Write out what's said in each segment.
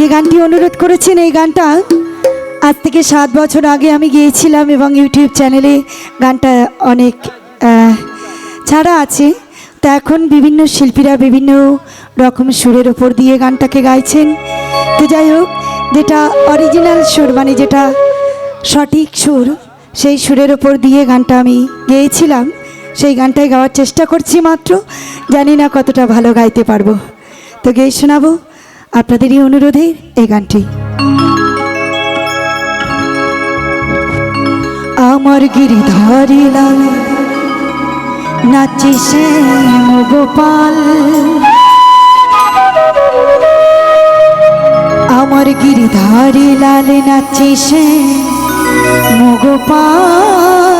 যে গানটি অনুরোধ করেছেন, এই গানটা আজ থেকে সাত বছর আগে আমি গিয়েছিলাম এবং ইউটিউব চ্যানেলে গানটা অনেক ছাড়া আছে। তা এখন বিভিন্ন শিল্পীরা বিভিন্ন রকম সুরের ওপর দিয়ে গানটাকে গাইছেন। তো যাই হোক, যেটা অরিজিনাল সুর মানে যেটা সঠিক সুর, সেই সুরের ওপর দিয়ে গানটা আমি গেয়েছিলাম। সেই গানটাই গাওয়ার চেষ্টা করছি মাত্র। জানি না কতটা ভালো গাইতে পারব। তো গেয়ে শোনাবো। আপনাদেরই অনুরোধে এই গানটি। আমার গিরিধারী লাল, নাচে শ্যাম গোপাল। আমার গিরিধারী লাল, নাচে শ্যাম গোপাল।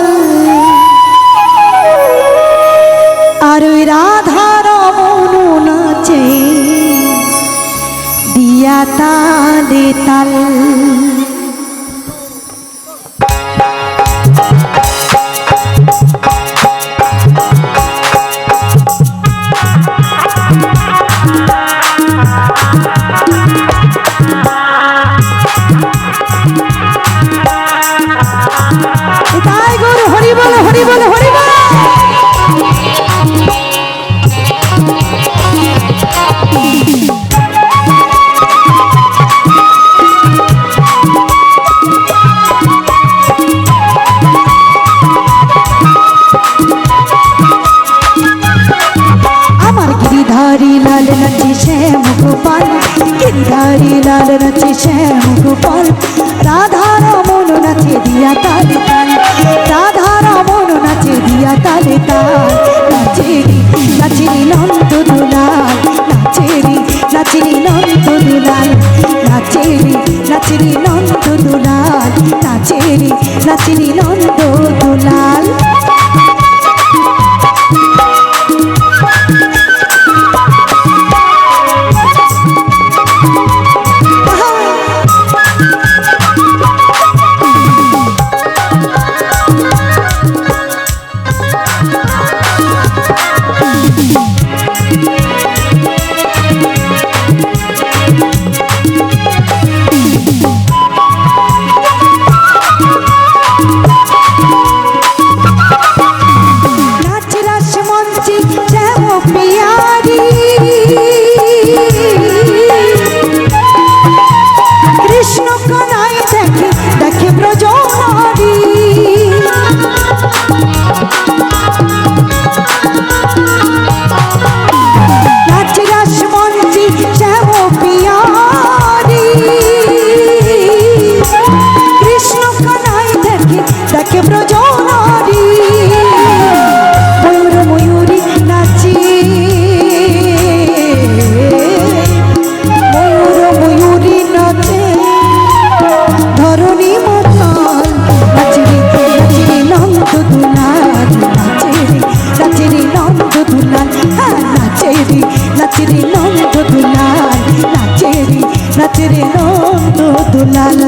গিরিধারী নাচি নাচে শ্যাম গোপাল রাধার মন নাচে দিয়া তালে। নাচরি রে নন্দ দুলাল।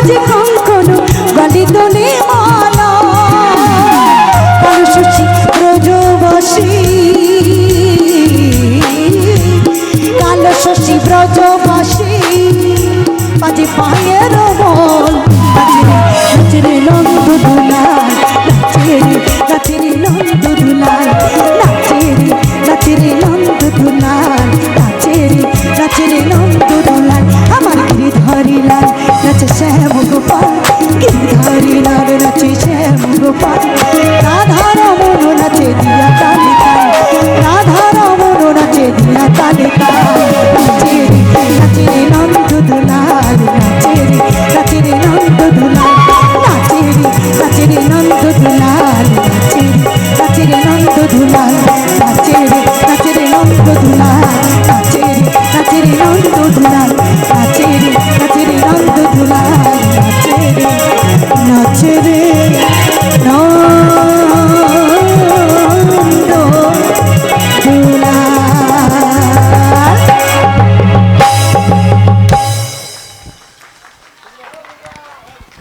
বাজে কঙ্কন গলি তোলে মালা কলসুচি ব্রজবাসী কালো শশী ব্রজবাসী বাজে পায়ের বল নাচে